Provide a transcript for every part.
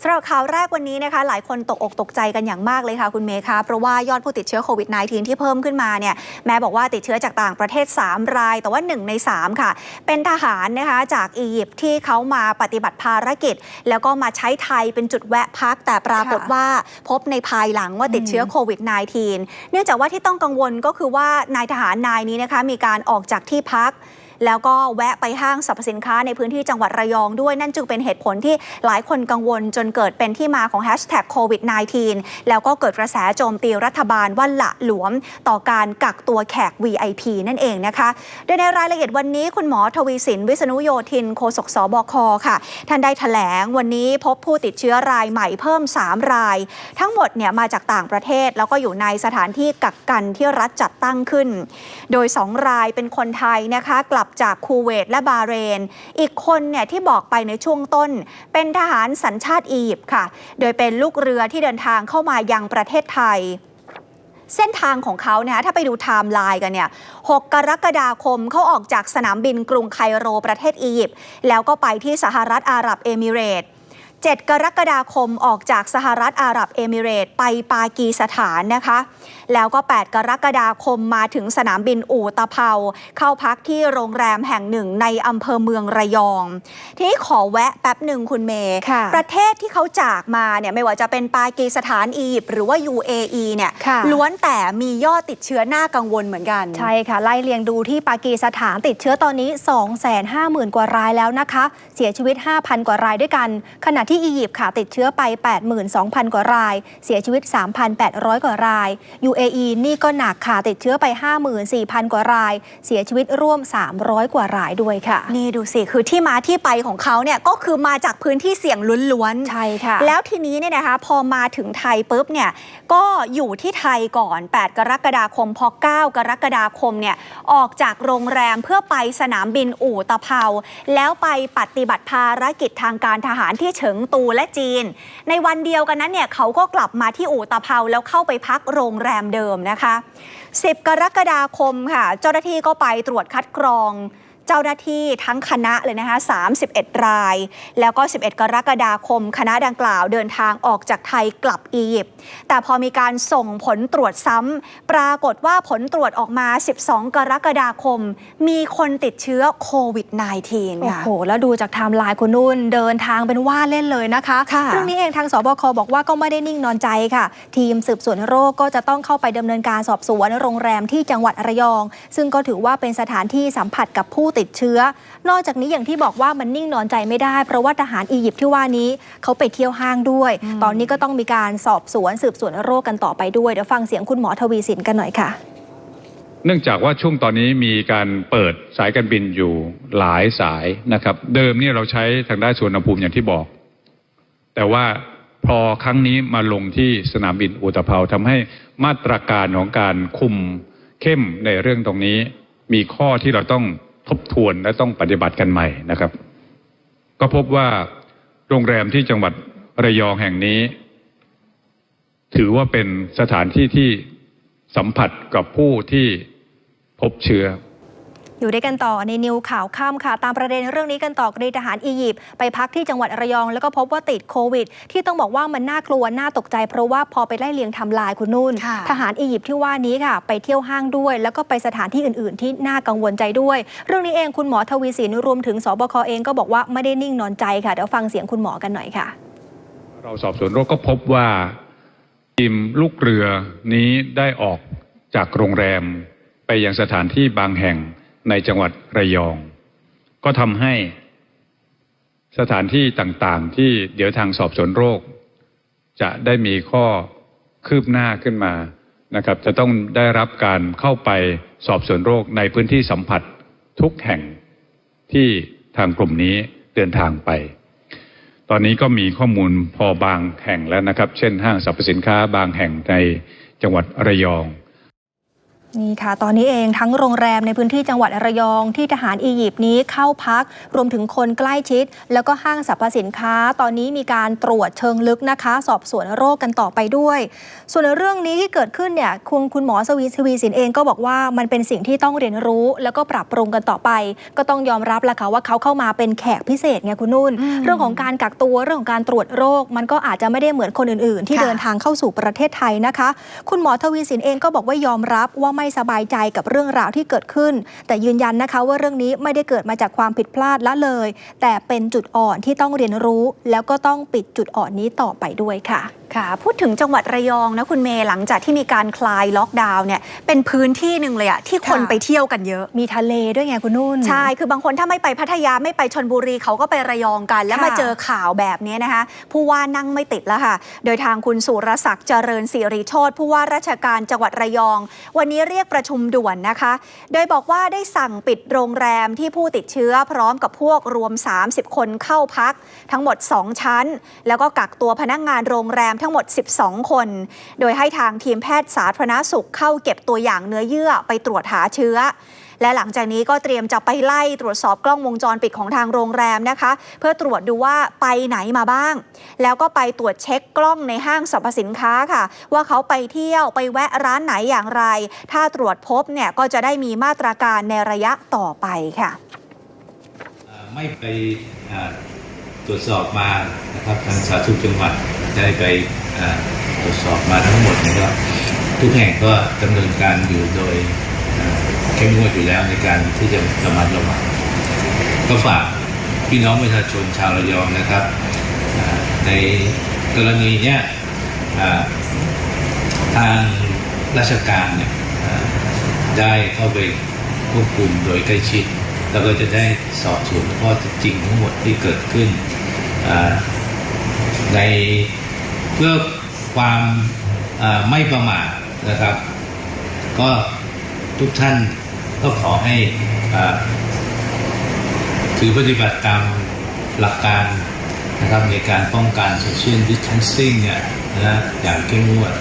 สำหรับข่าวแรกวันนี้นะคะ หลายคนตกอกตกใจกันอย่างมากเลยค่ะคุณเมย์คะเพราะว่ายอดผู้ติดเชื้อโควิด -19 ที่เพิ่มขึ้นมาเนี่ยแม้บอกว่าติดเชื้อจากต่างประเทศ 3 ราย แต่ว่า 1 ใน 3 ค่ะ เป็นทหารนะคะจากอียิปต์ที่เขามาปฏิบัติภารกิจ แล้วก็มาใช้ไทยเป็นจุดแวะพัก แต่ปรากฏค่ะว่าพบในภายหลังว่าติดเชื้อโควิด -19 เนื่องจากว่าที่ต้องกังวลก็คือว่านายทหารนายนี้นะคะมีการออกจากที่พัก แล้วก็แวะไปห้างสรรพสินค้าในพื้นที่จังหวัดระยองด้วย นั่นจึงเป็นเหตุผลที่หลายคนกังวลจนเกิดเป็นที่มาของแฮชแท็กโควิด -19 แล้วก็เกิดกระแสโจมตีรัฐบาลว่าละหลวมต่อการกักตัวแขก VIP นั่นเองนะคะโดยในรายละเอียดวันนี้คุณหมอทวีสิน วิษณุโยธินโฆษกสบคค่ะ ท่านได้แถลงวันนี้พบผู้ติดเชื้อรายใหม่เพิ่ม 3 ราย ทั้งหมดเนี่ยมาจากต่างประเทศ แล้วก็อยู่ในสถานที่กักกันที่รัฐจัดตั้งขึ้น โดย 2 รายเป็นคนไทยนะคะกลับจากคูเวตและบาเรน อีกคนเนี่ยที่บอกไปในช่วงต้น เป็นทหารสัญชาติอียิปต์ค่ะ โดยเป็นลูกเรือที่เดินทางเข้ามายังประเทศไทยเส้นทางของเขาเนี่ยถ้าไปดูไทม์ไลน์กันเนี่ย 6 กรกฎาคมเขาออกจากสนามบินกรุงไคโรประเทศอียิปต์แล้วก็ไปที่สหรัฐอาหรับเอมิเรตส์7กรกฎาคมออกจากสหรัฐอาหรับเอมิเรตส์ไปปากีสถานนะคะ แล้วก็ 8 กรกฎาคมมาถึงสนามบินอู่ตะเภา เข้าพักที่โรงแรมแห่งหนึ่งในอำเภอเมืองระยอง ทีนี้ขอแวะแป๊บหนึ่งคุณเมย์ค่ะประเทศที่เขาจากมาเนี่ยไม่ว่าจะเป็นปากีสถานอียิปต์หรือว่า UAE เนี่ยค่ะล้วนแต่มียอดติดเชื้อน่ากังวลเหมือนกัน ใช่ค่ะ ไล่เรียงดูที่ปากีสถานติดเชื้อตอนนี้ 250,000 กว่ารายแล้วนะคะ เสียชีวิต 5,000 กว่ารายด้วยกัน ขณะที่อียิปต์ค่ะติดเชื้อไป 82,000 กว่าราย เสียชีวิต 3,800 กว่าราย UAE นี่ก็หนักค่ะ ติดเชื้อไป 54,000 กว่าราย เสียชีวิตร่วม 300 กว่ารายด้วยค่ะ นี่ดูสิ คือที่มาที่ไปของเขาเนี่ยก็คือมาจากพื้นที่เสี่ยงล้วนๆ ใช่ค่ะ แล้วทีนี้เนี่ยนะคะพอมาถึงไทยปุ๊บเนี่ยก็อยู่ที่ไทยก่อน 8 กรกฎาคม พอ 9 กรกฎาคมเนี่ยออกจากโรงแรมเพื่อไปสนามบินอู่ตะเภา แล้วไปปฏิบัติภารกิจทางการทหารที่เฉิงตูและจีน ในวันเดียวกันนั้นเนี่ยเขาก็กลับมาที่อู่ตะเภาแล้วเข้าไปพักโรงแรมเดิมนะคะ 10 กรกฎาคมค่ะ เจ้าหน้าที่ก็ไปตรวจคัดกรอง เจ้าหน้าที่ทั้งคณะเลยนะคะ31 ราย แล้วก็ 11 กรกฎาคม คณะดังกล่าวเดินทางออกจากไทยกลับอียิปต์แต่พอมีการส่งผลตรวจซ้ำปรากฏว่าผลตรวจออกมา 12 กรกฎาคม มีคนติดเชื้อโควิด -19 โอ้ค่ะโห แล้วดูจากไทม์ไลน์คุณนุ่นเดินทางเป็นว่าเล่นเลยนะคะค่ะเรื่องนี้เองทางสบคบอกว่าก็ไม่ได้นิ่งนอนใจค่ะ ทีมสืบสวนโรคก็จะต้องเข้าไปดำเนินการสอบสวนโรงแรมที่จังหวัดระยอง ซึ่งก็ถือว่าเป็นสถานที่สัมผัสกับผู้ติดเชื้อ นอกจากนี้อย่างที่บอกว่ามันนิ่งนอนใจไม่ได้ เพราะว่าทหารอียิปต์ที่ว่านี้เขาไปเที่ยวห้างด้วย ตอนนี้ก็ต้องมีการสอบสวนสืบสวนโรคกันต่อไปด้วยเดี๋ยวฟังเสียงคุณหมอทวีสินกันหน่อยค่ะ เนื่องจากว่าช่วงตอนนี้มีการเปิดสายการบินอยู่หลายสายนะครับ เดิมเนี่ยเราใช้ทางด้านสวนภูมิอย่างที่บอก แต่ว่าพอครั้งนี้มาลงที่สนามบินอุตภเปาทำให้มาตรการของการคุมเข้มในเรื่องตรงนี้ มีข้อที่เราต้อง ทบทวนและต้องปฏิบัติกันใหม่นะครับ ก็พบว่าโรงแรมที่จังหวัดระยองแห่งนี้ ถือว่าเป็นสถานที่ที่สัมผัสกับผู้ที่พบเชื้อ อยู่ด้วยกันต่อในนิวข่าวค่ำค่ะ ตามประเด็นเรื่องนี้กันต่อกรีทหารอียิปต์ไปพักที่จังหวัดระยอง แล้วก็พบว่าติดโควิด ที่ต้องบอกว่ามันน่ากลัว น่าตกใจ เพราะว่าพอไปไล่เลียงไทำลายคุณนุ่นค่ะทหารอียิปต์ที่ว่านี้ค่ะ ไปเที่ยวห้างด้วย แล้วก็ไปสถานที่อื่น ๆ ที่น่ากังวลใจด้วย เรื่องนี้เองคุณหมอทวีสินรวมถึงสบคเองก็บอกว่าไม่ได้นิ่งนอนใจค่ะเดี๋ยวฟังเสียงคุณหมอกันหน่อยค่ะ เราสอบสวนโรคก็พบว่าทีมลูกเรือนี้ได้ออกจากโรงแรมไปยังสถานที่บางแห่ง ในจังหวัดระยอง ก็ทำให้สถานที่ต่างๆ ที่เดี๋ยวทางสอบสวนโรค จะได้มีข้อคืบหน้าขึ้นมานะครับ จะต้องได้รับการเข้าไปสอบสวนโรคในพื้นที่สัมผัสทุกแห่งที่ทางกลุ่มนี้เดินทางไป ตอนนี้ก็มีข้อมูลพอบางแห่งแล้วนะครับ เช่นห้างสรรพสินค้าบางแห่งในจังหวัดระยอง นี่ค่ะ ตอนนี้เองทั้งโรงแรมในพื้นที่จังหวัดระยองที่ทหารอียิปต์นี้เข้าพัก รวมถึงคนใกล้ชิด แล้วก็ห้างสรรพสินค้า ตอนนี้มีการตรวจเชิงลึกนะคะ สอบสวนโรคกันต่อไปด้วย ส่วนในเรื่องนี้ที่เกิดขึ้นเนี่ยคุณคุณหมอสวีทวีสินเองก็บอกว่ามันเป็นสิ่งที่ต้องเรียนรู้ แล้วก็ปรับปรุงกันต่อไป ก็ต้องยอมรับแหละค่ะว่าเขาเข้ามาเป็นแขกพิเศษไงคุณนุ่นอืมเรื่องของการกักตัวเรื่องของการตรวจโรค มันก็อาจจะไม่ได้เหมือนคนอื่น ๆ ที่ค่ะเดินทางเข้าสู่ประเทศไทยนะคะ คุณหมอทวีสินเองก็บอกว่ายอมรับว่าไม่สบายใจกับเรื่องราวที่เกิดขึ้น แต่ยืนยันนะคะว่าเรื่องนี้ไม่ได้เกิดมาจากความผิดพลาดละเลย แต่เป็นจุดอ่อนที่ต้องเรียนรู้ แล้วก็ต้องปิดจุดอ่อนนี้ต่อไปด้วยค่ะ ค่ะ พูดถึงจังหวัดระยองนะคุณเมย์หลังจากที่มีการคลายล็อกดาวน์เนี่ยเป็นพื้นที่หนึ่งเลยอะที่คนค่ะ ไปเที่ยวกันเยอะ มีทะเลด้วยไงคุณนุ่น ใช่ คือบางคนถ้าไม่ไปพัทยาไม่ไปชนบุรีเขาก็ไประยองกัน แล้วค่ะมาเจอข่าวแบบนี้นะคะ ผู้ว่านั่งไม่ติดแล้วค่ะ โดยทางคุณสุรศักดิ์เจริญสิริโชตผู้ว่าราชการจังหวัดระยอง วันนี้เรียกประชุมด่วนนะคะ โดยบอกว่าได้สั่งปิดโรงแรมที่ผู้ติดเชื้อพร้อมกับพวกรวม 30 คนเข้าพัก ทั้งหมด 2 ชั้น แล้วก็กักตัวพนักงานโรงแรมทั้งหมด 12 คน โดยให้ทางทีมแพทย์สาธารณสุขเข้าเก็บตัวอย่างเนื้อเยื่อไปตรวจหาเชื้อ และหลังจากนี้ก็เตรียมจะไปไล่ตรวจสอบกล้องวงจรปิดของทางโรงแรมนะคะ เพื่อตรวจดูว่าไปไหนมาบ้าง แล้วก็ไปตรวจเช็คกล้องในห้างสรรพสินค้าค่ะ ว่าเขาไปเที่ยวไปแวะร้านไหนอย่างไร ถ้าตรวจพบเนี่ยก็จะได้มีมาตรการในระยะต่อไปค่ะไม่ไปตรวจสอบมานะครับทางสาธารณสุขจังหวัดได้ไปตรวจสอบมาทั้งหมดนะครับทุกแห่งก็ดำเนินการอยู่โดย เข้มงวดอยู่แล้วในการที่จะระมัดระวังก็ฝากพี่น้องประชาชนชาวระยองนะครับ ในกรณีเนี้ยทางราชการเนี่ยได้เข้าไปควบคุมโดยใกล้ชิด แล้วก็จะได้สอบสวนข้อเท็จจริงทั้งหมดที่เกิดขึ้นในเพื่อความไม่ประมาทนะครับ ก็ทุกท่าน ก็ขอให้ถือปฏิบัติตามหลักการนะครับในการป้องกันโซเชียลดิสทันซิ่งเนี่ยนะอย่างเข้มงวด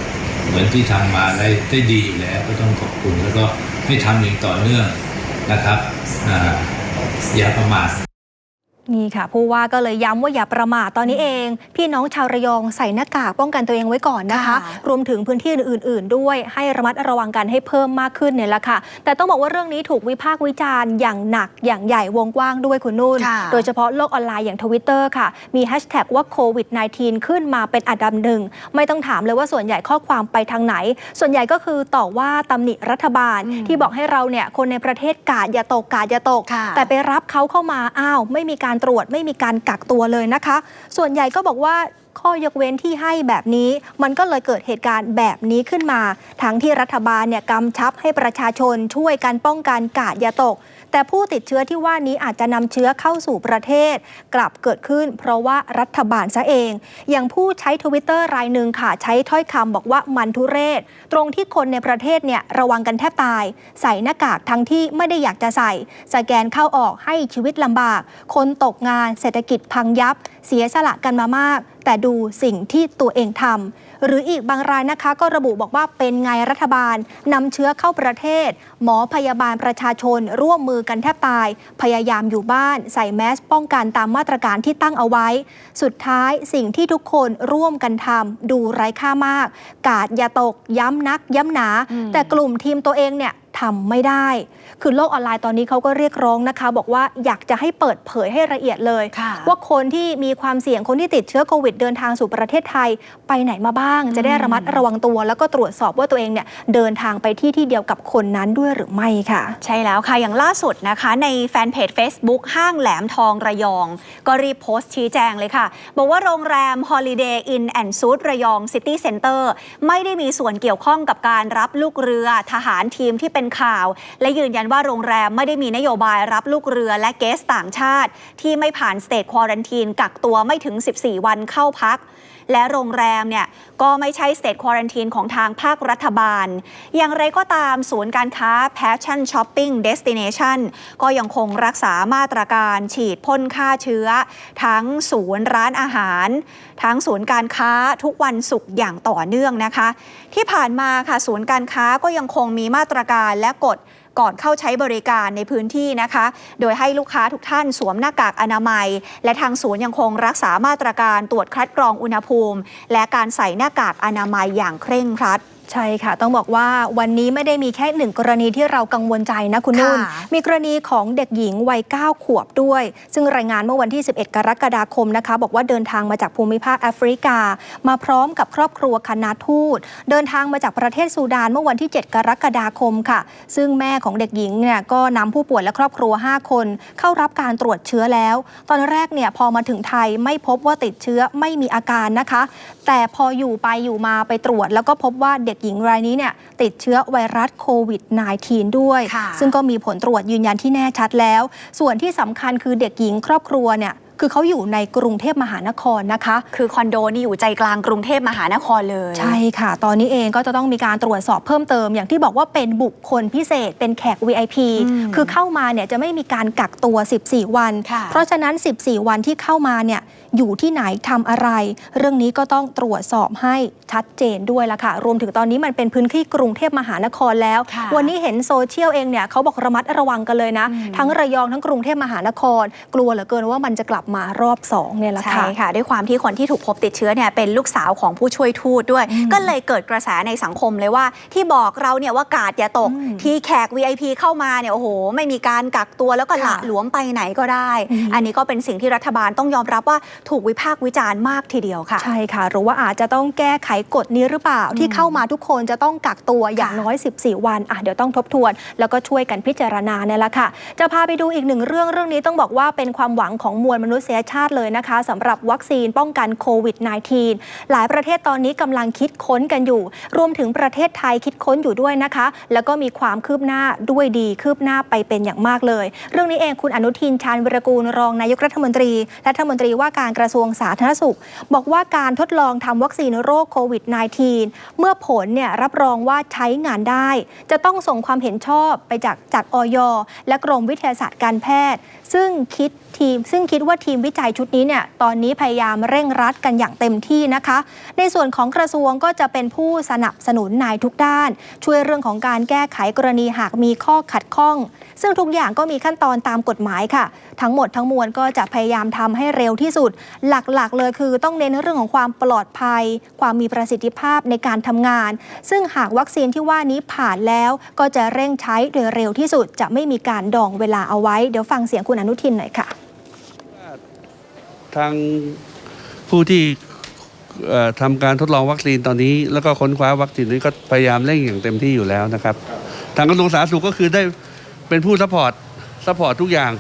เหมือนที่ทำมาได้ได้ดีอยู่แล้วก็ต้องขอบคุณแล้วก็ให้ทำอย่างต่อเนื่องนะครับออย่าประมาท นี่ค่ะผู้ว่าก็เลยย้ำว่าอย่าประมาทตอนนี้เอง พี่น้องชาวระยองใส่หน้ากากป้องกันตัวเองไว้ก่อนนะคะค่ะรวมถึงพื้นที่อื่น ๆ ด้วยให้ระมัดระวังกันให้เพิ่มมากขึ้นเนี่ยแหละค่ะ แต่ต้องบอกว่าเรื่องนี้ถูกวิพากษ์วิจารณ์อย่างหนักอย่างใหญ่วงกว้างด้วยคุณนุ่นค่ะโดยเฉพาะโลกออนไลน์อย่างทวิตเตอร์ค่ะ มีแฮชแท็กว่าโควิด -19 ขึ้นมาเป็นอันดับหนึ่ง ไม่ต้องถามเลยว่าส่วนใหญ่ข้อความไปทางไหน ส่วนใหญ่ก็คือต่อว่าตำหนิรัฐบาลอืมที่บอกให้เราเนี่ยคนในประเทศกาดอย่าตกกาดอย่าตกค่ะแต่ไปรับเขาเข้ามาอ้าวไม่มีการตรวจไม่มีการกักตัวเลยนะคะ ส่วนใหญ่ก็บอกว่าข้อยกเว้นที่ให้แบบนี้ มันก็เลยเกิดเหตุการณ์แบบนี้ขึ้นมา ทั้งที่รัฐบาลเนี่ยกำชับให้ประชาชนช่วยกันป้องกันกาดอย่าตก แต่ผู้ติดเชื้อที่ว่านี้อาจจะนำเชื้อเข้าสู่ประเทศ กลับเกิดขึ้น เพราะว่ารัฐบาลซะเอง อย่างผู้ใช้ทวิตเตอร์รายหนึ่งค่ะ ใช้ถ้อยคำบอกว่ามันทุเรศ ตรงที่คนในประเทศเนี่ยระวังกันแทบตาย ใส่หน้ากากทั้งที่ไม่ได้อยากจะใส่ สแกนเข้าออกให้ชีวิตลำบาก คนตกงานเศรษฐกิจพังยับเสียสละกันมามาก แต่ดูสิ่งที่ตัวเองทำหรืออีกบางรายนะคะก็ระบุบอกว่าเป็นไงรัฐบาลนำเชื้อเข้าประเทศ หมอพยาบาลประชาชน ร่วมมือกันแทบตาย พยายามอยู่บ้าน ใส่แมสป้องกันตามมาตรการที่ตั้งเอาไว้ สุดท้ายสิ่งที่ทุกคนร่วมกันทำดูไร้ค่ามาก กาดอย่าตกย้ำนักย้ำหนาอืมแต่กลุ่มทีมตัวเองเนี่ย ทำไม่ได้ คือโลกออนไลน์ตอนนี้เขาก็เรียกร้องนะคะ บอกว่าอยากจะให้เปิดเผยให้ละเอียดเลยค่ะว่าคนที่มีความเสี่ยงคนที่ติดเชื้อโควิดเดินทางสู่ประเทศไทย ไปไหนมาบ้าง จะได้ระมัดระวังตัว แล้วก็ตรวจสอบว่าตัวเองเนี่ยเดินทางไปที่ที่เดียวกับคนนั้นด้วยหรือไม่ค่ะ ใช่แล้วค่ะอย่างล่าสุดนะคะ ในแฟนเพจ Facebook ห้างแหลมทองระยอง ก็รีบโพสต์ชี้แจงเลยค่ะ บอกว่าโรงแรม Holiday Inn and Suites ระยอง City Center ไม่ได้มีส่วนเกี่ยวข้องกับการรับลูกเรือทหารทีมที่เป็นข่าว และยืนยันว่าโรงแรมไม่ได้มีนโยบายรับลูกเรือและเกสต่างชาติ ที่ไม่ผ่านสเตทควอรันทีนกักตัวไม่ถึง 14 วันเข้าพัก และโรงแรมเนี่ยก็ไม่ใช่สเต t ควอ r ร n ทีนของทางภาครัฐบาล อย่างไรก็ตามศูนย์การค้า Passion Shopping Destination ก็ยังคงรักษามาตรการฉีดพ่นฆ่าเชื้อ ทั้งศูนย์ร้านอาหาร ทั้งศูนย์การค้าทุกวันศุกร์อย่างต่อเนื่องนะคะ ที่ผ่านมาค่ะศูนย์การค้าก็ยังคงมีมาตรการและกฎ ก่อนเข้าใช้บริการในพื้นที่นะคะ โดยให้ลูกค้าทุกท่านสวมหน้ากากอนามัย และทางศูนย์ยังคงรักษามาตรการตรวจคัดกรองอุณหภูมิ และการใส่หน้ากากอนามัยอย่างเคร่งครัด ใช่ค่ะ ต้องบอกว่าวันนี้ไม่ได้มีแค่หนึ่งกรณีที่เรากังวลใจนะคุณนุ่นค่ะมีกรณีของเด็กหญิงวัย 9 ขวบด้วย ซึ่งรายงานเมื่อวันที่ 11 กรกฎาคมนะคะ บอกว่าเดินทางมาจากภูมิภาคแอฟริกา มาพร้อมกับครอบครัวคณะทูต เดินทางมาจากประเทศซูดานเมื่อวันที่ 7 กรกฎาคมค่ะ ซึ่งแม่ของเด็กหญิงเนี่ยก็นำผู้ป่วยและครอบครัว 5 คน เข้ารับการตรวจเชื้อแล้ว ตอนแรกเนี่ยพอมาถึงไทยไม่พบว่าติดเชื้อไม่มีอาการนะคะ แต่พออยู่ไปอยู่มาไปตรวจแล้วก็พบว่าเด็กหญิงรายนี้เนี่ยติดเชื้อไวรัสโควิด -19 ด้วยค่ะซึ่งก็มีผลตรวจยืนยันที่แน่ชัดแล้ว ส่วนที่สำคัญคือเด็กหญิงครอบครัวเนี่ยคือเขาอยู่ในกรุงเทพมหานครนะคะ คือคอนโดนี่อยู่ใจกลางกรุงเทพมหานครเลย ใช่ค่ะ ตอนนี้เองก็จะต้องมีการตรวจสอบเพิ่มเติม อย่างที่บอกว่าเป็นบุคคลพิเศษ เป็นแขก VIP อืมคือเข้ามาเนี่ยจะไม่มีการกักตัว 14 วันค่ะเพราะฉะนั้น 14 วันที่เข้ามาเนี่ย อยู่ที่ไหนทำอะไร เรื่องนี้ก็ต้องตรวจสอบให้ชัดเจนด้วยละค่ะ รวมถึงตอนนี้มันเป็นพื้นที่กรุงเทพมหานครแล้วค่ะวันนี้เห็นโซเชียลเองเนี่ยเขาบอกระมัดระวังกันเลยนะอืมทั้งระยองทั้งกรุงเทพมหานคร กลัวเหลือเกินว่ามันจะกลับมารอบสองเนี่ยแหละใช่ค่ะค่ะ ด้วยความที่คนที่ถูกพบติดเชื้อเนี่ยเป็นลูกสาวของผู้ช่วยทูตด้วยอืมก็เลยเกิดกระแสในสังคมเลยว่า ที่บอกเราเนี่ยว่ากาดอย่าตกอืมที่แขก VIP เข้ามาเนี่ยโอ้โห ไม่มีการกักตัวแล้วก็หละค่ะหลวมไปไหนก็ได้อืมอันนี้ก็เป็นสิ่งที่รัฐบาลต้องยอมรับว่าถูกวิพากษ์วิจารณ์มากทีเดียวค่ะ ใช่ค่ะ หรือว่าอาจจะต้องแก้ไขกฎนี้หรือเปล่าที่เข้ามาทุกคนจะต้องกักตัวอย่างน้อย 14 วันอะเดี๋ยวต้องทบทวน แล้วก็ช่วยกันพิจารณาเนี่ยแหละค่ะ จะพาไปดูอีกหนึ่งเรื่องเรื่องนี้ต้องบอกว่าเป็นความหวังของมวลมนุษยชาติเลยนะคะสำหรับวัคซีนป้องกันโควิด -19 หลายประเทศตอนนี้กำลังคิดค้นกันอยู่ รวมถึงประเทศไทยคิดค้นอยู่ด้วยนะคะ แล้วก็มีความคืบหน้าด้วยดีคืบหน้าไปเป็นอย่างมากเลย เรื่องนี้เองคุณอนุทินชาญวิรกูลรองนายกรัฐมนตรีและรัฐมนตรีว่าการกระทรวงสาธารณสุข บอกว่าการทดลองทำวัคซีนโรคโควิด -19 เมื่อผลเนี่ยรับรองว่าใช้งานได้ จะต้องส่งความเห็นชอบไปจากจากออยและกรมวิทยาศาสตร์การแพทย์ ซึ่งคิด ทีม ซึ่งคิดว่าทีมวิจัยชุดนี้เนี่ยตอนนี้พยายามเร่งรัดกันอย่างเต็มที่นะคะ ในส่วนของกระทรวงก็จะเป็นผู้สนับสนุนนายทุกด้าน ช่วยเรื่องของการแก้ไขกรณีหากมีข้อขัดข้อง ซึ่งทุกอย่างก็มีขั้นตอนตามกฎหมายค่ะ ทั้งหมดทั้งมวลก็จะพยายามทำให้เร็วที่สุด หลักๆ เลยคือต้องเน้นเรื่องของความปลอดภัย ความมีประสิทธิภาพในการทำงาน ซึ่งหากวัคซีนที่ว่านี้ผ่านแล้วก็จะเร่งใช้โดยเร็วที่สุดจะไม่มีการดองเวลาเอาไว้ เดี๋ยวฟังเสียงคุณอนุทินหน่อยค่ะ ทางผู้ที่ทำการทดลองวัคซีนตอนนี้ แล้วก็ค้นคว้าวัคซีนนี้ก็พยายามเร่งอย่างเต็มที่อยู่แล้วนะครับ ทางกระทรวงสาธารณสุขก็คือได้เป็นผู้ซัพพอร์ตซัพพอร์ตทุกอย่าง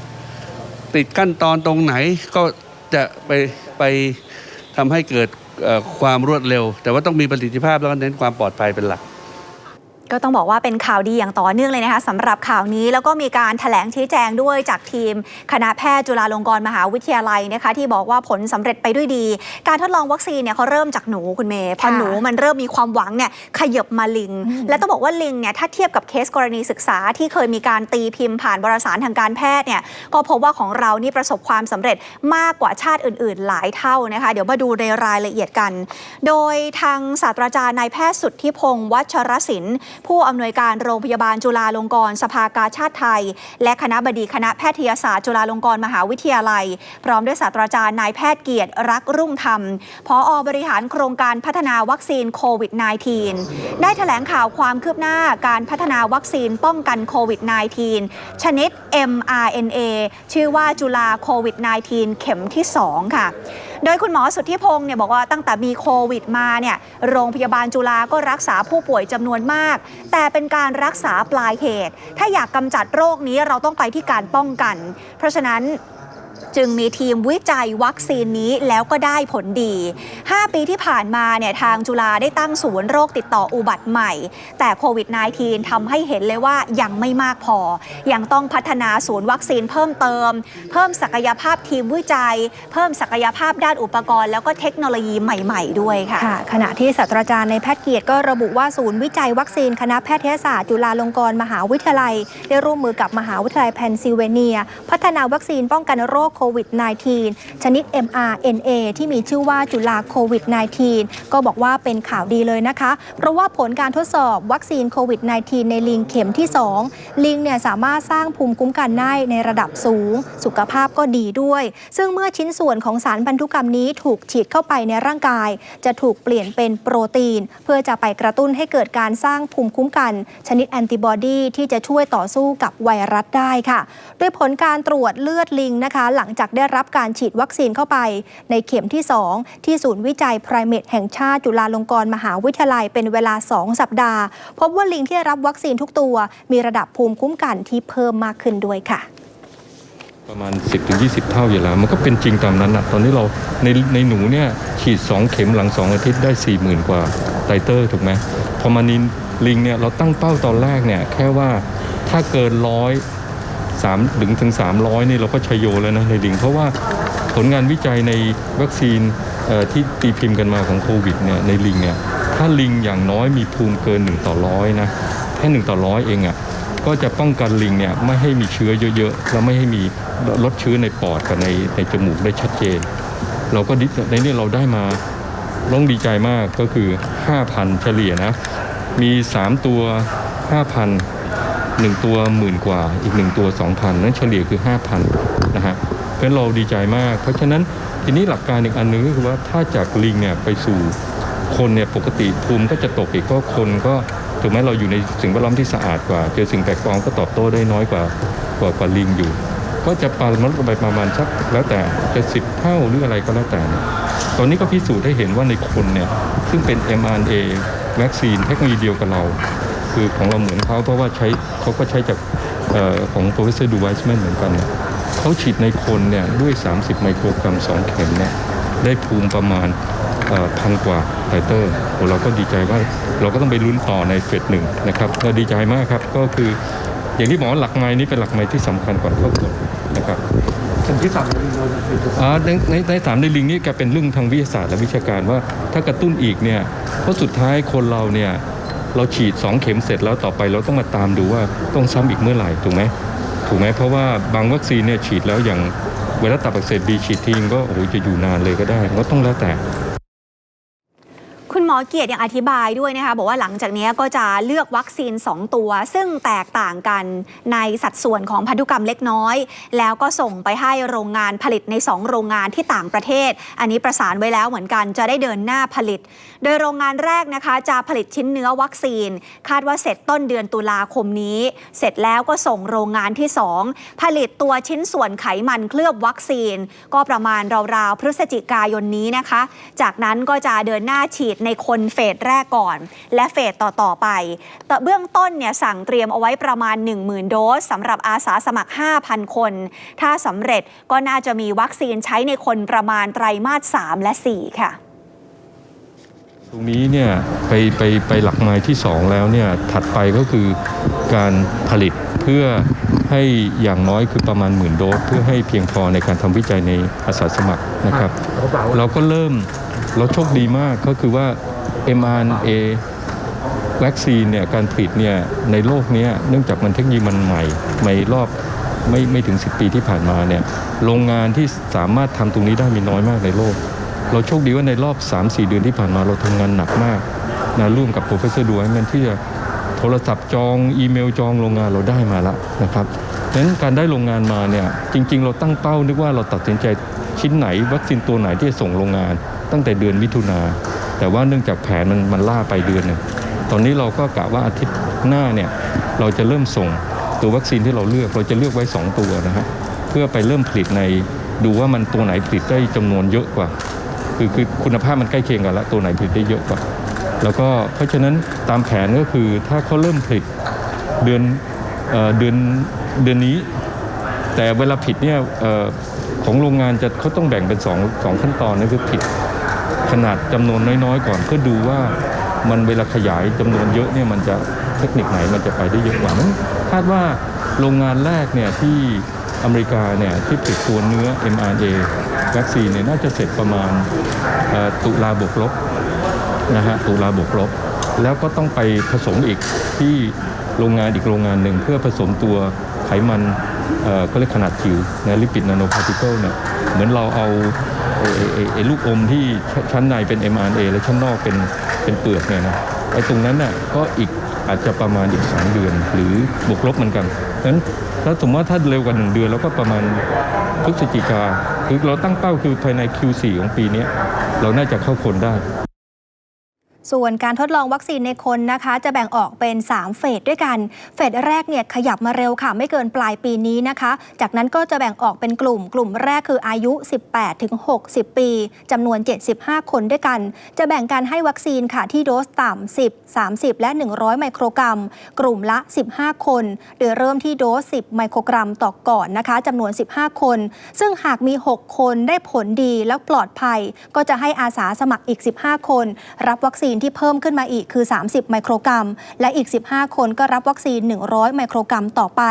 ติดขั้นตอนตรงไหนก็จะไปไปทำให้เกิดความรวดเร็ว แต่ว่าต้องมีประสิทธิภาพแล้วก็เน้นความปลอดภัยเป็นหลัก ก็ต้องบอกว่าเป็นข่าวดีอย่างต่อเนื่องเลยนะคะสำหรับข่าวนี้แล้วก็มีการแถลงชี้แจงด้วยจากทีม คณะแพทย์จุฬาลงกรณ์มหาวิทยาลัยนะคะ ที่บอกว่าผลสำเร็จไปด้วยดี การทดลองวัคซีนเนี่ยเขาเริ่มจากหนูคุณเมย์พอค่ะหนูมันเริ่มมีความหวังเนี่ยขยับมาลิงอืมและต้องบอกว่าลิงเนี่ยถ้าเทียบกับเคสกรณีศึกษาที่เคยมีการตีพิมพ์ผ่านวารสารทางการแพทย์เนี่ยก็พบว่าของเรานี่ประสบความสำเร็จมากกว่าชาติอื่น ๆ หลายเท่านะคะ เดี๋ยวมาดูในรายละเอียดกัน โดยทางศาสตราจารย์นายแพทย์สุทธิพงศ์วัชรศิลป์ผู้อำนวยการโรงพยาบาลจุฬาลงกรณ์สภากาชาติไทย และคณะบดีคณะแพทยศาสตร์จุฬาลงกรณ์มหาวิทยาลัย พร้อมด้วยศาสตราจารย์นายแพทย์เกียรติรักรุ่งธรรมผออบริหารโครงการพัฒนาวัคซีนโควิด -19 ได้แถลงข่าวความคืบหน้าการพัฒนาวัคซีนป้องกันโควิด -19 ชนิด mRNA ชื่อว่าจุฬาโควิด -19 เข็มที่ 2 ค่ะ โดยคุณหมอสุทธิพงศ์เนี่ยบอกว่าตั้งแต่มีโควิดมาเนี่ยโรงพยาบาลจุฬาก็รักษาผู้ป่วยจำนวนมาก แต่เป็นการรักษาปลายเหตุ ถ้าอยากกำจัดโรคนี้เราต้องไปที่การป้องกัน เพราะฉะนั้น จึงมีทีมวิจัยวัคซีนนี้แล้วก็ได้ผลดี 5 ปีที่ผ่านมาเนี่ยทางจุฬาได้ตั้งศูนย์โรคติดต่ออุบัติใหม่ แต่โควิด -19 ทำให้เห็นเลยว่ายังไม่มากพอ ยังต้องพัฒนาศูนย์วัคซีนเพิ่มเติม เพิ่มศักยภาพทีมวิจัย เพิ่มศักยภาพด้านอุปกรณ์ แล้วก็เทคโนโลยีใหม่ ๆ ด้วยค่ะคะขณะที่ศาสตราจารย์ในแพทย์เกียรติก็ระบุว่าศูนย์วิจัยวัคซีนคณะแพทยศาสตร์จุฬาลงกรณ์มหาวิทยาลัย ได้ร่วมมือกับมหาวิทยาลัยเพนซิลเวเนีย พัฒนาวัคซีนป้องกันโรคโควิด -19 ชนิด mRNA ที่มีชื่อว่าจุฬาโควิด -19 ก็บอกว่าเป็นข่าวดีเลยนะคะ เพราะว่าผลการทดสอบวัคซีนโควิด -19 ในลิงเข็มที่ 2 ลิงเนี่ยสามารถสร้างภูมิคุ้มกันได้ในระดับสูง สุขภาพก็ดีด้วย ซึ่งเมื่อชิ้นส่วนของสารพันธุกรรมนี้ถูกฉีดเข้าไปในร่างกาย จะถูกเปลี่ยนเป็นโปรตีน เพื่อจะไปกระตุ้นให้เกิดการสร้างภูมิคุ้มกัน ชนิดแอนติบอดีที่จะช่วยต่อสู้กับไวรัสได้ค่ะ โดยผลการตรวจเลือดลิงนะคะ หลังจากได้รับการฉีดวัคซีนเข้าไป ในเข็มที่ 2 ที่ศูนย์วิจัยไพรเมตแห่งชาติจุฬาลงกรณ์มหาวิทยาลัยเป็นเวลา 2 สัปดาห์ พบว่าลิงที่ได้รับวัคซีนทุกตัว มีระดับภูมิคุ้มกันที่เพิ่มมากขึ้นด้วยค่ะ ประมาณ 10-20 เท่าอยู่แล้ว มันก็เป็นจริงตามนั้นนะตอนนี้เราในในหนูเนี่ยฉีด 2 เข็มหลัง 2 อาทิตย์ได้ 40,000 กว่าไตเตอร์ถูกไหมพอมานินลิงเนี่ยเราตั้งเป้าตอนแรกเนี่ยแค่ว่าถ้าเกินร้อย สามถึงถึง 300นี่เราก็ชัยโยแล้วนะในลิง เพราะว่าผลงานวิจัยในวัคซีนที่ตีพิมพ์กันมาของโควิดเนี่ยในลิงเนี่ยถ้าลิงอย่างน้อยมีภูมิเกิน 1 ต่อร้อยนะแค่1ต่อร้อยเองอะ่ะก็จะป้องกันลิงเนี่ยไม่ให้มีเชื้อเยอะๆ แล้วไม่ให้มีลดเชื้อในปอดกับในในจมูกได้ชัดเจน เราก็ในนี้เราได้มาต้องดีใจมากก็คือ 5,000 เฉลี่ยนะ มี 3 ตัว 5,000 1 ตัวหมื่นกว่าอีก 1 ตัว 2,000 นั้นเฉลี่ยคือ 5,000 นะฮะเพราะฉะนั้นเราดีใจมาก เพราะฉะนั้นทีนี้หลักการอีกอันหนึงก็คือว่าถ้าจากลิงเนี่ยไปสู่คนเนี่ยปกติภูมิก็จะตกอีกก็คนก็ถูกไหมเราอยู่ในสิ่งแวดล้อมที่สะอาดกว่า เจอสิ่งแปลกปลอมก็ตอบโต้ได้น้อยกว่ากว่ากว่าลิงอยู่ ก็จะปาลดลงไปประมาณสักแล้วแต่จะสิบเท่าหรืออะไรก็แล้วแต่ ตอนนี้ก็พิสูจน์ให้เห็นว่าในคนเนี่ยซึ่งเป็น mRNA วัคซีนเทคโนโลยีเดียวกับเรา คือของเราเหมือนเขาเพราะว่าใช้ เขาก็ใช้จากเออของ professor d u w e i s m a n เหมือนกันเนี่ยเขาฉีดในคนเนี่ยด้วย 30 ไมโครกรัม 2 เข็มเนี่ยได้ภูมิประมาณเอ่อพันกว่าไตเตอร์โอ้เราก็ดีใจว่าเราก็ต้องไปลุ้นต่อในเฟสหนึ่งนะครับก็ดีใจมากครับก็คืออย่างที่บอกว่าหลักไม้นี้เป็นหลักไม้ที่สำคัญกว่าข้อกฎนะครับอ่าในในในสามในลิงนี่แกเป็นเรื่องทางวิทยาศาสตร์และวิชาการว่า ถ้ากระตุ้นอีกเนี่ยเพราะสุดท้ายคนเราเนี่ย เราฉีด 2 เข็มเสร็จแล้วต่อไปเราต้องมาตามดูว่าต้องซ้ำอีกเมื่อไหร่ถูกไหมถูกไหมเพราะว่าบางวัคซีนเนี่ยฉีดแล้วอย่างไวรัสตับอักเสบบีฉีดทิ้งก็โอ้โหจะอยู่นานเลยก็ได้ก็ต้องแล้วแต่ มอเกียรติยังอธิบายด้วยนะคะบอกว่าหลังจากนี้ก็จะเลือกวัคซีน 2 ตัว ซึ่งแตกต่างกันในสัดส่วนของพันธุกรรมเล็กน้อย แล้วก็ส่งไปให้โรงงานผลิตใน 2 โรงงานที่ต่างประเทศ อันนี้ประสานไว้แล้วเหมือนกันจะได้เดินหน้าผลิต โดยโรงงานแรกนะคะจะผลิตชิ้นเนื้อวัคซีน คาดว่าเสร็จต้นเดือนตุลาคมนี้ เสร็จแล้วก็ส่งโรงงานที่ 2 ผลิตตัวชิ้นส่วนไขมันเคลือบวัคซีน ก็ประมาณราวๆพฤศจิกายนนี้นะคะ จากนั้นก็จะเดินหน้าฉีดในคนเฟสแรกก่อน และเฟสต่อ ๆ ไป แต่เบื้องต้นเนี่ยสั่งเตรียมเอาไว้ประมาณ 10,000 โดสสำหรับอาสาสมัคร 5,000 คน ถ้าสำเร็จก็น่าจะมีวัคซีนใช้ในคนประมาณไตรมาส 3 และ 4 ค่ะตรงนี้เนี่ยไปไปไปหลักไม้ที่ 2 แล้วเนี่ยถัดไปก็คือการผลิตเพื่อให้อย่างน้อยคือประมาณหมื่นโดสเพื่อให้เพียงพอในการทำวิจัยในอาสาสมัครนะครับ เราก็เริ่ม เราโชคดีมากก็คือว่า mRNA วัคซีนเนี่ยการผลิตเนี่ยในโลกนี้เนื่องจากมันเทคโนโลยีมันใหม่ในรอบไม่ไม่ถึง 10 ปีที่ผ่านมาเนี่ยโรงงานที่สามารถทำตรงนี้ได้มีน้อยมากในโลก เราโชคดีว่าในรอบ 3-4 เดือนที่ผ่านมาเราทำงานหนักมากนะร่วมกับ professor ดูให้มันที่จะโทรศัพท์จองอีเมลจองโรงงานเราได้มาแล้วนะครับดังนั้นการได้โรงงานมาเนี่ยจริง ๆ เราตั้งเป้านึกว่าเราตัดสินใจชิ้นไหนวัคซีนตัวไหนที่จะส่งโรงงาน ตั้งแต่เดือนมิถุนาแต่ว่าเนื่องจากแผนมันมันล่าไปเดือนหนึ่งตอนนี้เราก็กะว่าอาทิตย์หน้าเนี่ยเราจะเริ่มส่งตัววัคซีนที่เราเลือกเราจะเลือกไว้ 2 ตัวนะฮะเพื่อไปเริ่มผลิตในดูว่ามันตัวไหนผลิตได้จำนวนเยอะกว่า คือคือคุณภาพมันใกล้เคียงกันแล้วตัวไหนผลิตได้เยอะกว่า แล้วก็เพราะฉะนั้นตามแผนก็คือถ้าเขาเริ่มผลิตเดือนเอเดือนเดือนนี้ แต่เวลาผิดเนี่ยของโรงงานจะเขาต้องแบ่งเป็นสองสองขั้นตอนนั่นคือผิด ขนาดจำนวนน้อยๆ ก่อนเพื่อดูว่ามันเวลาขยายจำนวนเยอะเนี่ยมันจะเทคนิคไหนมันจะไปได้เยอะกว่านั้นคาดว่าโรงงานแรกเนี่ยที่อเมริกาเนี่ยที่ผลิตตัวเนื้อ mRNA วัคซีนเนี่ยน่าจะเสร็จประมาณตุลาบวกลบนะฮะตุลาบวกลบ แล้วก็ต้องไปผสมอีกที่โรงงานอีกโรงงานหนึ่ง เพื่อผสมตัวไขมันก็เรียกขนาดจิ๋วนะลิปิดนาโนพาร์ติเคิลเนี่ยเหมือนเราเอา ไอ้ลูกอมที่ชั้นในเป็น mRNA และชั้นนอกเป็นเป็นเปลือกเนี่ยนะไอ้ตรงนั้นน่ะก็อีกอาจจะประมาณอีก 3 เดือน หรือบวกลบเหมือนกันนั้นถ้าสมมติว่าถ้าเร็วกว่า 1 เดือนเราก็ประมาณพฤศจิกาคือเราตั้งเป้าคือภายใน Q4 ของปีนี้เราน่าจะเข้าคนได้ ส่วนการทดลองวัคซีนในคนนะคะ จะแบ่งออกเป็น 3 เฟสด้วยกัน เฟสแรกเนี่ยขยับมาเร็วค่ะ ไม่เกินปลายปีนี้นะคะ จากนั้นก็จะแบ่งออกเป็นกลุ่ม กลุ่มแรกคืออายุ 18 ถึง 60 ปีจำนวน 75 คนด้วยกัน จะแบ่งการให้วัคซีนค่ะที่โดสต่ำ 10 30 และ 100 ไมโครกรัม กลุ่มละ 15 คนโดยเริ่มที่โดส 10 ไมโครกรัมต่อก่อนนะคะจำนวน 15 คน ซึ่งหากมี 6 คนได้ผลดีแล้วปลอดภัย ก็จะให้อาสาสมัครอีก 15 คน รับวัคซีนที่เพิ่มขึ้นมาอีกคือ 30 ไมโครกรัม และอีก 15 คนก็รับวัคซีน 100 ไมโครกรัมต่อไป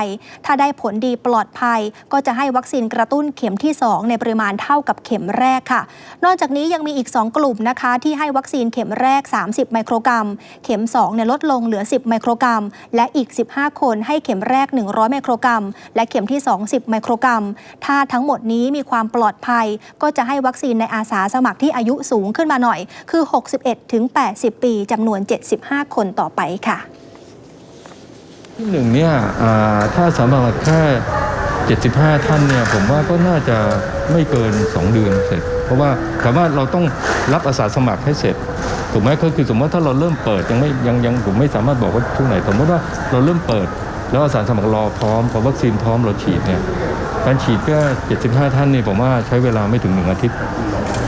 ถ้าได้ผลดีปลอดภัย ก็จะให้วัคซีนกระตุ้นเข็มที่ 2 ในปริมาณเท่ากับเข็มแรกค่ะ นอกจากนี้ยังมีอีก 2 กลุ่มนะคะที่ให้วัคซีนเข็มแรก 30 ไมโครกรัม เข็ม2เนี่ยลดลงเหลือ 10 ไมโครกรัม และอีก 15 คนให้เข็มแรก 100 ไมโครกรัม และเข็มที่ 2 10 ไมโครกรัม ถ้าทั้งหมดนี้มีความปลอดภัย ก็จะให้วัคซีนในอาสาสมัครที่อายุสูงขึ้นมาหน่อย คือ 61ถึง80 ปีจำนวน 75 คนต่อไปค่ะ ที่หนึ่งเนี่ยถ้าสำหรับแค่75 ท่านเนี่ยผมว่าก็น่าจะไม่เกิน 2 เดือนเสร็จ เพราะว่าถามว่าเราต้องรับอาสาสมัครให้เสร็จถูกไหมก็คือสมมติว่าถ้าเราเริ่มเปิดยังไม่ยังยังผมไม่สามารถบอกว่าช่วงไหนสมมติว่าเราเริ่มเปิด แล้วอาสาสมัครรอพร้อมพอวัคซีนพร้อมเราฉีดเนี่ย การฉีดแค่75 ท่านเนี่ยผมว่าใช้เวลาไม่ถึง 1 อาทิตย์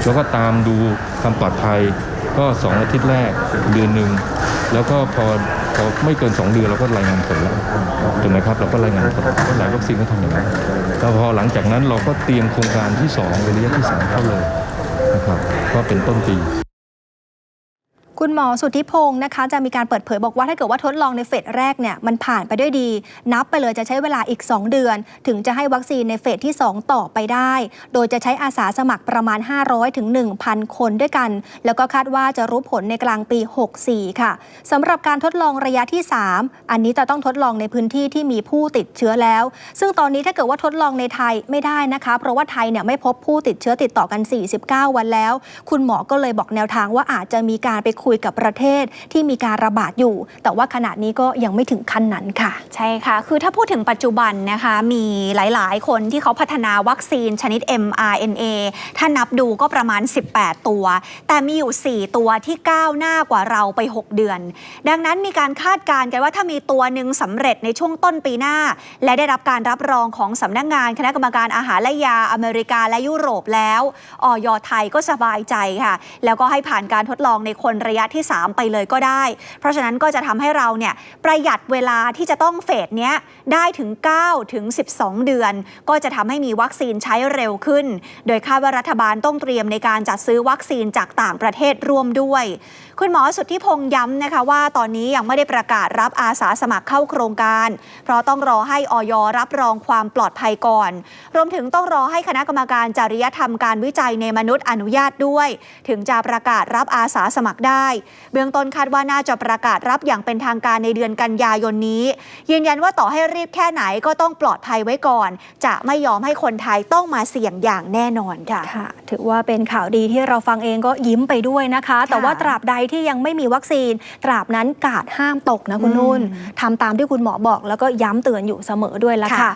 แล้วก็ตามดูความปลอดภัยก็ 2 อาทิตย์แรกเดือนหนึ่งแล้วก็พอพอไม่เกิน 2 เดือนเราก็รายงานผลแล้วถูกไหมครับเราก็รายงานผลก็หลายวัคซีนก็ทำอย่างนั้นแล้วพอหลังจากนั้นเราก็เตรียมโครงการที่2ระยะที่3เข้าเลยนะครับก็เป็นต้นปี คุณหมอสุทธิพงศ์นะคะ จะมีการเปิดเผยบอกว่าถ้าเกิดว่าทดลองในเฟสแรกเนี่ยมันผ่านไปด้วยดี นับไปเลยจะใช้เวลาอีก 2 เดือน ถึงจะให้วัคซีนในเฟสที่ 2 ต่อไปได้ โดยจะใช้อาสาสมัครประมาณ 500ถึง1,000 คนด้วยกัน แล้วก็คาดว่าจะรู้ผลในกลางปี 64 ค่ะสำหรับการทดลองระยะที่ 3 อันนี้จะต้องทดลองในพื้นที่ที่มีผู้ติดเชื้อแล้ว ซึ่งตอนนี้ถ้าเกิดว่าทดลองในไทยไม่ได้นะคะ เพราะว่าไทยเนี่ยไม่พบผู้ติดเชื้อติดต่อกัน 49 วันแล้ว คุณหมอก็เลยบอกแนวทางว่าอาจจะมีการไปคุยกับประเทศที่มีการระบาดอยู่ แต่ว่าขณะนี้ก็ยังไม่ถึงขั้นนั้นค่ะ ใช่ค่ะ คือถ้าพูดถึงปัจจุบันนะคะมีหลาย ๆ คนที่เขาพัฒนาวัคซีนชนิด mRNA ถ้านับดูก็ประมาณ 18 ตัว แต่มีอยู่ 4 ตัวที่ก้าวหน้ากว่าเราไป 6 เดือน ดังนั้นมีการคาดการณ์กันว่าถ้ามีตัวหนึ่งสำเร็จในช่วงต้นปีหน้า และได้รับการรับรองของสำนักงานคณะกรรมการอาหารและยาอเมริกาและยุโรปแล้วออยไทยก็สบายใจค่ะ แล้วก็ให้ผ่านการทดลองในคนระยะที่ 3 ไปเลยก็ได้ เพราะฉะนั้นก็จะทำให้เราเนี่ยประหยัดเวลาที่จะต้องเฟสเนี้ยได้ถึง 9 ถึง 12 เดือน ก็จะทำให้มีวัคซีนใช้เร็วขึ้น โดยคาดว่ารัฐบาลต้องเตรียมในการจัดซื้อวัคซีนจากต่างประเทศร่วมด้วย คุณหมอสุทธิพงษ์ย้ำนะคะว่าตอนนี้ยังไม่ได้ประกาศรับอาสาสมัครเข้าโครงการ เพราะต้องรอให้ออยรับรองความปลอดภัยก่อน รวมถึงต้องรอให้คณะกรรมการจริยธรรมการวิจัยในมนุษย์อนุญาตด้วย ถึงจะประกาศรับอาสาสมัครได้เบื้องต้นคาดว่าน่าจะประกาศรับอย่างเป็นทางการในเดือนกันยายนนี้ ยืนยันว่าต่อให้รีบแค่ไหนก็ต้องปลอดภัยไว้ก่อน จะไม่ยอมให้คนไทยต้องมาเสี่ยงอย่างแน่นอนค่ะค่ะ ถือว่าเป็นข่าวดีที่เราฟังเองก็ยิ้มไปด้วยนะคะ แต่ว่าตราบใดที่ยังไม่มีวัคซีน ตราบนั้นกาดห้ามตกนะคุณนุ่นอืมทำตามที่คุณหมอบอกแล้วก็ย้ำเตือนอยู่เสมอด้วยละค่ะค่ะ